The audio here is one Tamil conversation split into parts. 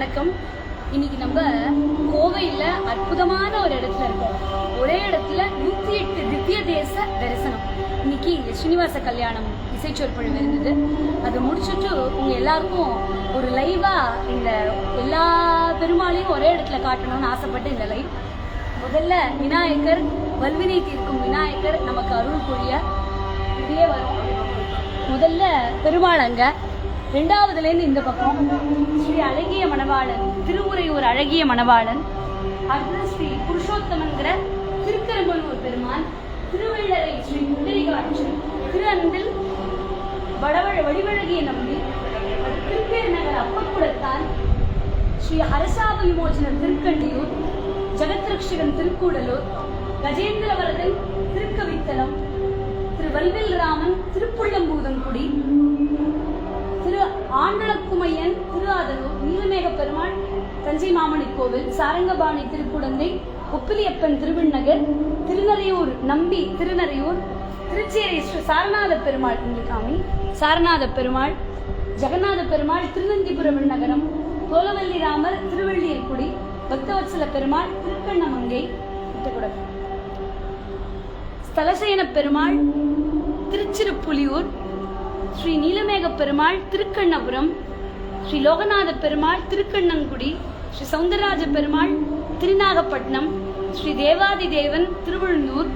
வணக்கம். இன்னைக்கு நம்ம கோவையில் அற்புதமான ஒரு இடத்துல இருக்கோம். ஒரே இடத்துல நூற்றி எட்டு திவ்ய தேச தரிசனம். இன்னைக்கு ஸ்ரீனிவாச கல்யாணம் இசைச்சொற்பொழிவு இருந்தது. அது முடிச்சுட்டு உங்க எல்லாருக்கும் ஒரு லைவா இந்த எல்லா பெருமாளையும் ஒரே இடத்துல காட்டணும்னு ஆசைப்பட்டு இந்த லைவ் முதல்ல விநாயகர் வல்வினை தீர்க்கும் விநாயகர் நமக்கு அருள் புரிய. இப்படியே வரும். முதல்ல பெருமாள் அங்கே. ரெண்டாவதுலேருந்து இந்த பக்கம். ஸ்ரீ அழகிய மணவாளன் திருவுரையூர் அழகிய மணவாளன் அடுத்தது ஸ்ரீ புருஷோத்தமன்கிற திருக்கரம்பலூர் பெருமான் திருவள்ளரை ஸ்ரீ முண்டரிகாட்சி திரு வடவழ வடிவழகிய நம்பி திருப்பேருநகர் அப்பக்குளத்தான் ஸ்ரீ அரசாப விமோச்சனர் திருக்கண்டியூர் ஜெகத்ரக்ஷகன் திருக்கூடலூர் கஜேந்திரவரதன் திருக்கவித்தலம் திரு வல்வில் ராமன் திருப்புள்ளம்பூதங்குடி திரு ஆண்டளக்குமையன் திருஆதலூர் நீலமேக பெருமாள் தஞ்சை மாமணி கோவில் சாரங்கபாணி திருக்குடந்தை ஒப்பிலியப்பன் திருவிண்ணகர் திருநறையூர் நம்பி திருநறையூர் திருச்சேரி ஸ்ரீ சாரநாத பெருமாள் இங்கே சாரநாத பெருமாள் ஜெகநாத பெருமாள் திருநந்திபுர விண்ணகரம் தோலவல்லி ராமர் திருவள்ளியர்குடி பக்தவத்சல பெருமாள் திருக்கண்ணமங்கை ஸ்தலசயன பெருமாள் திருச்சிருப்புலியூர் ஸ்ரீ நீலமேக பெருமாள் திருக்கண்ணபுரம் ஸ்ரீ லோகநாத பெருமாள் திருக்கண்ணங்குடி ஸ்ரீ சவுந்தரராஜ பெருமாள் திருநாகப்பட்டினம் ஸ்ரீ தேவாதி தேவன் திருவள்ளூர்.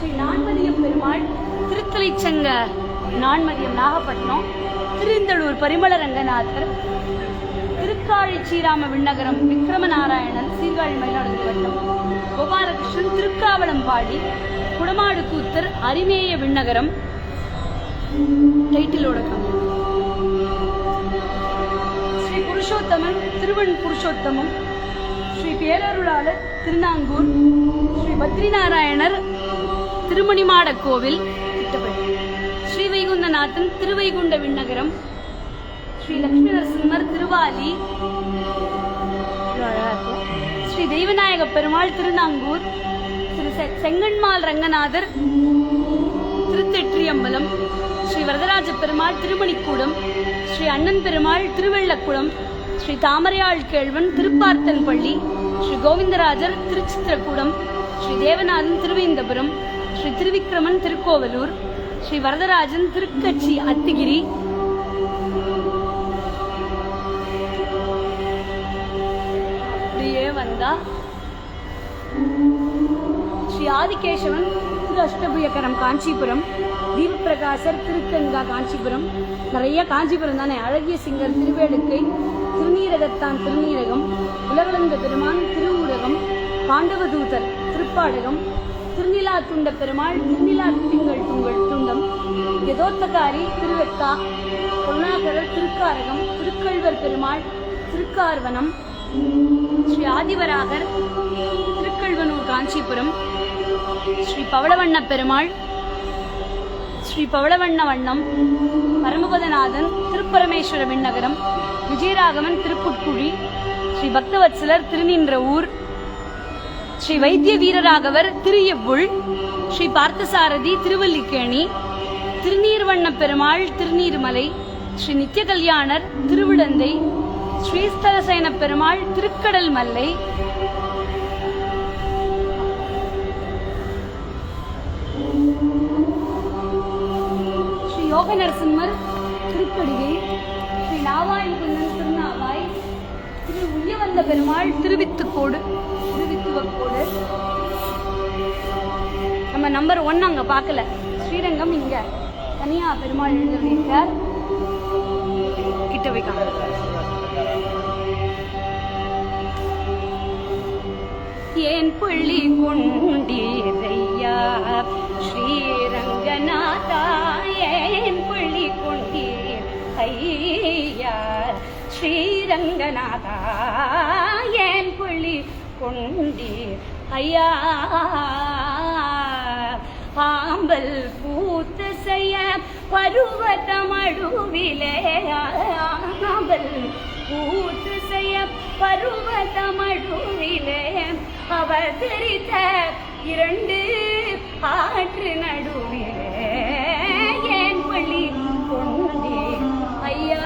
ஸ்ரீ நான்மதியம் பெருமாள் திருத்தலைச்சங்க நான்மதியம் நாகப்பட்டினம். திருந்தளூர் பரிமள ரங்கநாதர் திருக்காழி ஸ்ரீராம விண்ணகரம் விக்ரம நாராயணன் சீர்காழி மயிலாடுதுறை வட்டம் கோபாலகிருஷ்ணன் திருக்காவளம்பாடி குடமாடு கூத்தர் அரிமேய விண்ணகரம் டைட்டிலோட காமி. ஸ்ரீ புருஷோத்தமன் திருவன் புருஷோத்தமம் ஸ்ரீ பேரருளாளர் திருநாங்கூர் ஸ்ரீ பத்ரிநாராயணர் திருமணிமாட கோவில் வைகுண்டநாதன் திருவைகுண்ட விண்ணகரம். ஸ்ரீ லட்சுமி நரசிம்மர் திருவாலி. ஸ்ரீ தெய்வநாயக பெருமாள் திருநாங்கூர். திரு செங்கன்மால் செங்கண்மால் ரங்கநாதர். திருத்தெற்றியம்பலம். ஸ்ரீ வரதராஜ பெருமாள் திருமணிக்கூடம். ஸ்ரீ அண்ணன் பெருமாள் திருவெள்ளக்குளம். ஸ்ரீ தாமரையாள் கேழ்வன் திருப்பார்த்தன் பள்ளி ஸ்ரீ கோவிந்தராஜர் திருச்சித்திரக்கூடம். ஸ்ரீ தேவநாதன் திருவேந்தபுரம். ஸ்ரீ திருவிக்கிரமன் திருக்கோவலூர். ஸ்ரீ வரதராஜன் திருக்கட்சி அத்திகிரி. அப்படியே வந்தா. ஸ்ரீ ஆதிகேசவன் திரு அஷ்டபுயக்கரம் காஞ்சிபுரம் தீபப்பிரகாசர் திருக்கங்கா காஞ்சிபுரம். நிறைய காஞ்சிபுரம் தானே? அழகிய சிங்கர் திருவேடுக்கை திருநீரகத்தான் திருநீரகம் உலகளந்த பெருமான் திருவுரகம் பாண்டவதூதர் திருப்பாடகம் திருநிலா துண்ட பெருமாள் திருநிலா திங்கள் துங்கள். தோத்தகாரி யதோத்தகாரி பொன்னாகரர் திருக்காரகம் திருக்கள்வர் பெருமாள் திருக்கார்வனம் ஸ்ரீ ஆதிவராகர் திருக்கல்வனூர் காஞ்சிபுரம் ஸ்ரீ பவளவண்ண பெருமாள் ஸ்ரீ பவளவண்ண வண்ணம் பரமபதநாதன் திருப்பரமேஸ்வர விண்ணகரம் விஜயராகவன் திருப்புட்குழி ஸ்ரீ பக்தவத்சலர் திருநின்ற ஊர் ஸ்ரீ வைத்திய வீரராகவர் திரு எவ்வுள் ஸ்ரீ பார்த்தசாரதி திருவல்லிக்கேணி திருநீர்வண்ண பெருமாள் திருநீர்மலை ஸ்ரீ நித்திய கல்யாணர் திருவிடந்தை ஸ்ரீஸ்தலசேன பெருமாள் திருக்கடல் மல்லை. ஸ்ரீ யோக நரசிம்மர் திருக்கடிகை ஸ்ரீ நாவாயகுந்தன் திருநாவாய் திரு உயவந்த பெருமாள் திருவித்துக்கோடு திருவித்துவக்கோடு. நம்ம நம்பர் ஒன் அங்க பார்க்கல. ஸ்ரீரங்கம் இங்க. தனியா பெருமாள் எழுந்திருக்கார் கிட்ட வைக்காங்க ஏன் புள்ளி கொண்டீரையா ஸ்ரீரங்கநாதா ஏன் புள்ளி கொண்டீர் ஐயா ஸ்ரீரங்கநாதா ஏன் புள்ளி கொண்டீர் ஐயா ஆம்பல் பூத்த செய்ய பருவதமழுவிலே அவள் பூத்து செய்ய பருவதம் அவர் தெரித்த இரண்டு ஆற்று நடுவிலே ஏன் பள்ளி கொண்டே? ஐயா.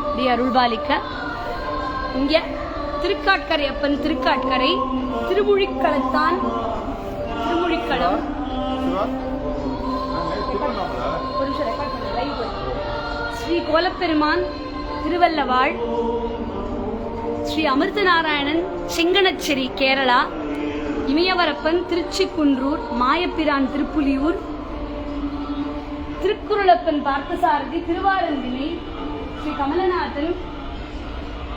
இப்படி அருள்பாலிக்க இங்கே திருக்காட்கரை அப்பன் திருக்காட்கரை திருமுழிக்களத்தான் திருமுழிக்களம் ஒரு நிமிஷம் ரெக்கார்ட் பண்ணு, live போய். ஸ்ரீ கோலப்பெருமான் திருவல்லவாள் ஸ்ரீ அமிர்த நாராயணன் செங்கனச்சேரி கேரளா இமயவரப்பன் திருச்சிக்குன்றூர் மாயப்பிரான் திருப்புலியூர் திருக்குறளப்பன் பார்த்தசாரதி திருவாரந்தினை ஸ்ரீ கமலநாதன்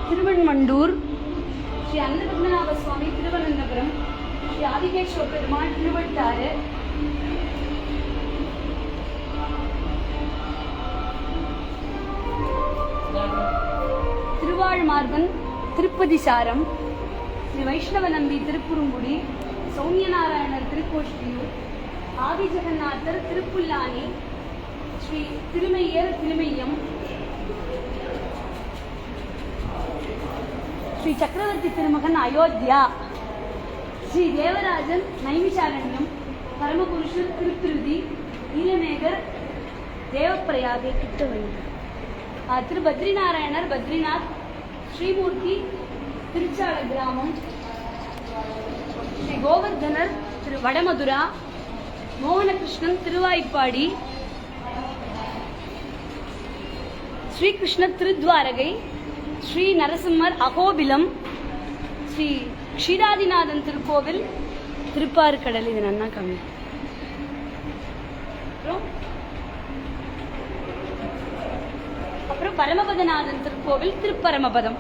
திருவண்மண்டூர் ஸ்ரீ அன்னபத்மநாப சுவாமி திருவனந்தபுரம் ஆதிகேஸ்வர பெருமாள் திருவட்டாறு திருவாழ்மார்பன் திருப்பதி சாரம் ஸ்ரீ வைஷ்ணவ நம்பி திருக்குறுங்குடி சௌமியநாராயணர் திருக்கோஷ்டியூர் ஆதி ஜெகநாதர் திருப்புல்லானி ஸ்ரீ திருமையர் திருமையம் ஸ்ரீ சக்கரவர்த்தி திருமகன் அயோத்தியா. ஸ்ரீ தேவராஜன் நைமிஷாரண்யம் பரமபுருஷர் திருத்திருதி நீலமேகர் தேவப்பிரயாகை கிட்ட வழி திரு பத்ரிநாராயணர் பத்ரிநாத் ஸ்ரீமூர்த்தி திருச்சால கிராமம். ஸ்ரீ கோவர்தனர் திரு வடமதுரா மோகனகிருஷ்ணன் திருவாய்ப்பாடி. ஸ்ரீகிருஷ்ண திருத்வாரகை ஸ்ரீ நரசிம்மர் அகோபிலம் ஸ்ரீ க்ஷீராதிநாதன் திருக்கோவில் திருப்பாறுக்கடல். இது நன்னா கம்மி அப்புறம் அப்புறம் பரமபதநாதன் திருக்கோவில் திருப்பரமபதம்.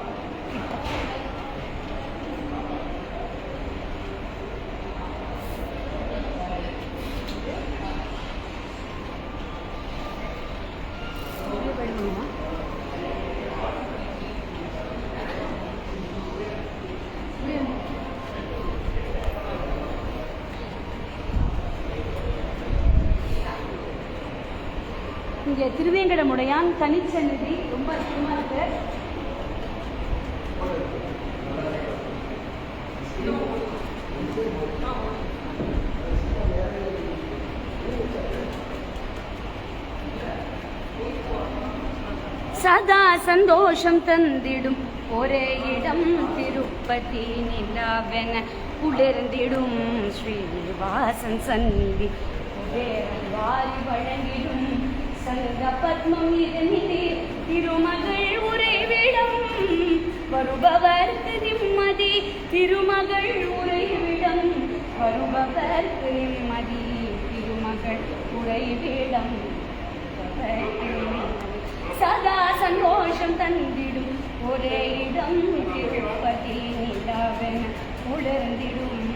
இங்கே திருவேங்கடமுடையான் தனிச்சன்னதி ரொம்ப அதிகமாக இருக்கு. சதா சந்தோஷம் தந்திடும். ஒரே இடம் திருப்பதி நிலாவென குளிர்ந்திடும். ஸ்ரீவாசன் சந்நிதி. குபேரன் வாரி வழங்கிடும். சங்க பத்மம் இதனிலே திருமகள் உறைவிடம் வருபவர்க்கு நிம்மதி திருமகள் உறைவிடம் வருபவர்க்கு நிம்மதி திருமகள் உறைவிடம் சதா சந்தோஷம் தந்திடும் ஒரே இடம். திருப்பதி நிலவென உணர்ந்திடும்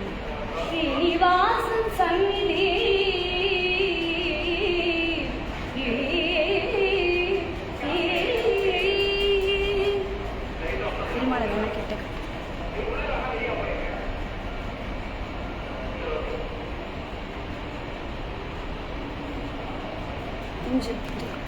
음식도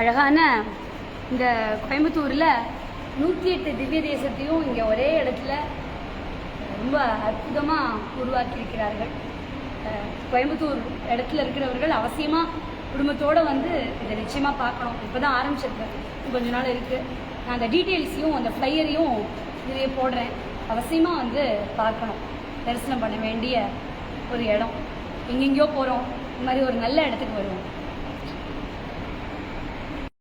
அழகான இந்த கோயம்புத்தூரில் நூற்றி எட்டு திவ்ய தேசத்தையும் இங்கே ஒரே இடத்துல ரொம்ப அற்புதமாக உருவாக்கியிருக்கிறார்கள். கோயம்புத்தூர் இடத்துல இருக்கிறவர்கள் அவசியமாக குடும்பத்தோடு வந்து இதை நிச்சயமாக பார்க்கணும். இப்போ தான் ஆரம்பிச்சிருக்கேன் கொஞ்ச நாள் இருக்குது நான் அந்த டீட்டெயில்ஸையும் அந்த ஃப்ளையரையும் இதிலே போடுறேன். அவசியமாக வந்து பார்க்கணும். தரிசனம் பண்ண வேண்டிய ஒரு இடம். எங்கெங்கேயோ போகிறோம் இந்த மாதிரி ஒரு நல்ல இடத்துக்கு வருவோம்.